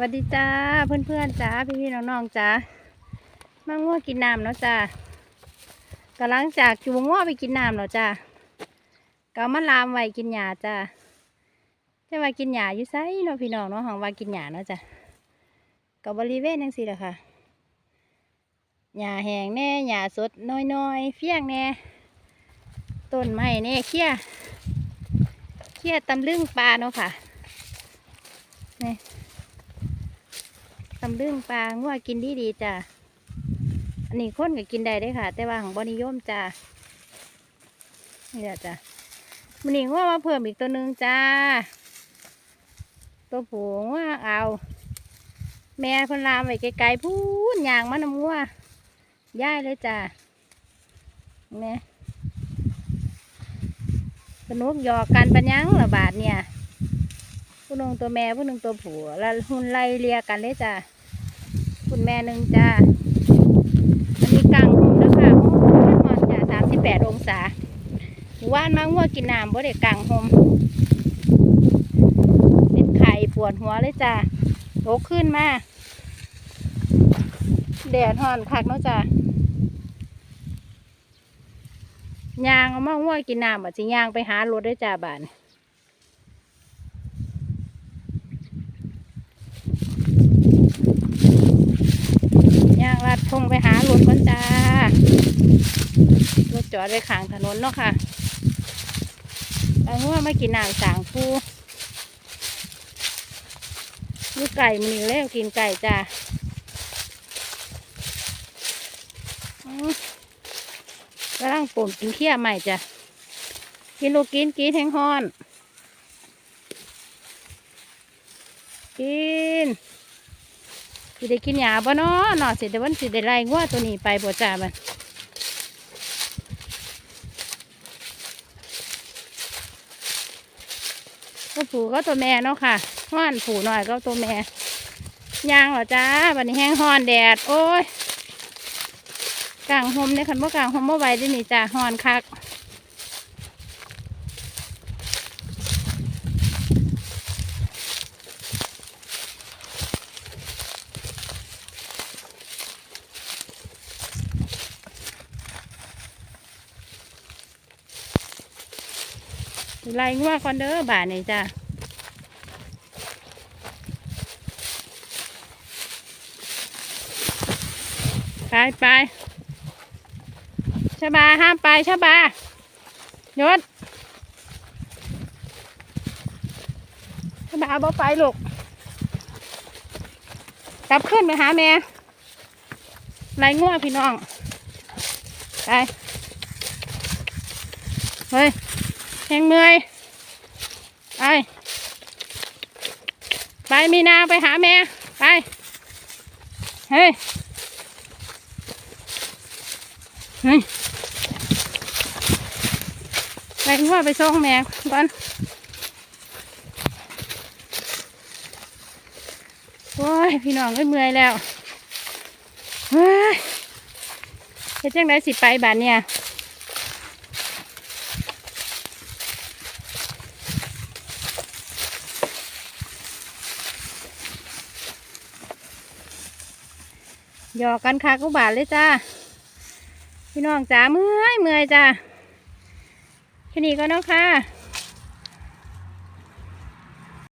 วัสดีจ้าเพื่อนๆจ้าพี่ๆน้องๆจ้ามาง่วกินน้ำเนาะจ้ากำลังจากจูงง่วไปกินน้ำเนาะจ้าก็มาลามไว้กินหญ้าจ้าจะว่ากินหญ้าอยู่ไสเนาะพี่น้องเนาะของว่ากินหญ้าเนาะจ้ากับบริเวณยังสิละค่ะหญ้าแห้งแน่หญ้าสดน้อยๆเฟี้ยงแน่ต้นไม้แน่เขี้ยเขี้ยตำลึงปลาเนาะค่ะนี่ ตำลึงปลางัวกินดีดีจ้ะอันนี้คนก็กินได้เด้ค่ะ แต่ว่าของบนิยมจ้ะนี่แหละจ้ะมันนี้งัวมาเพิ่มอีกตัวหนึ่งจ้า ตัวผูงัวเอา แม่คนลามไว้ไกลๆพูนยางมันน้ำงัวย่ายเลยจ้ะแม่สนุกหยอกกันปัญญังระบาดเนี่ยผู้หนึงตัวแม่ผู้หนึงตัวผัวแล้วหุ่นไล่เลียกันเลยจ้ะ คุณแม่หนึ่งจ้าอันนี้กลางหงนะคะโอ้ยหอนจ้ะสามสิบแปดองศาว่านมางัวกินน้ำบ่ได้กลางหมเป็นไข่ปวดหัวเลยจ้ะโตขึ้นมาแดดห่อนคักเนาะจ้ะยางเอามางัวกินน้ำอะสิยางไปหารถด้วยจ้าบ้านางลัดทงไปหารถก่อนจ้ารถจอดไว้ข้างถนนเนาะค่ะเอางัวมากินน้ำสางผู้ลูกไก่มันนี่แล้วกินไก่จ้าอืมกำลังป่มกินเขี้ยใหม่จ้ะ กินลูกกินกินแห้งฮ้อน กิน สิได้กินหญ้าบ่เนาะเนาะสิได้วันสิได้ไล่งัวตัวนี้ไปบ่จ้ามันก็ผูก็ตัวแม่เนาะค่ะห้อนผูหน่อยก็ตัวแม่ยางเหรอจ้าบันนี้แห้งห้อนแดด โอ้ยกลางหมเนี่ยคันว่กลางหมเมื่อไหวได้นี่จ้าห้อนคัก ไล่งัวก่อนเด้อบ่านี่จ้าไปไปชบาห้ามไปชบายศชบาบ่ไปลูกกลับขึ้นไปหาแม่ไล่งัวพี่น้อง ไป เฮ้ย แหงเมื่อยไปไปมีนาไปหาแม่ ไปเฮ้ยเฮ้ยไปคุณพ่อไปส่งแม่ก่อนโอ้ยพี่น้องก็เมื่อยแล้วเฮ้ยเฮ็ดจังไดสิไปบ้านเนี่ย หยอกกันค่ะกุบาทเลยจ้าพี่น้องจ๋าเมื่อยเมื่อยจ้าแค่นี้ก็เนาะค่ะ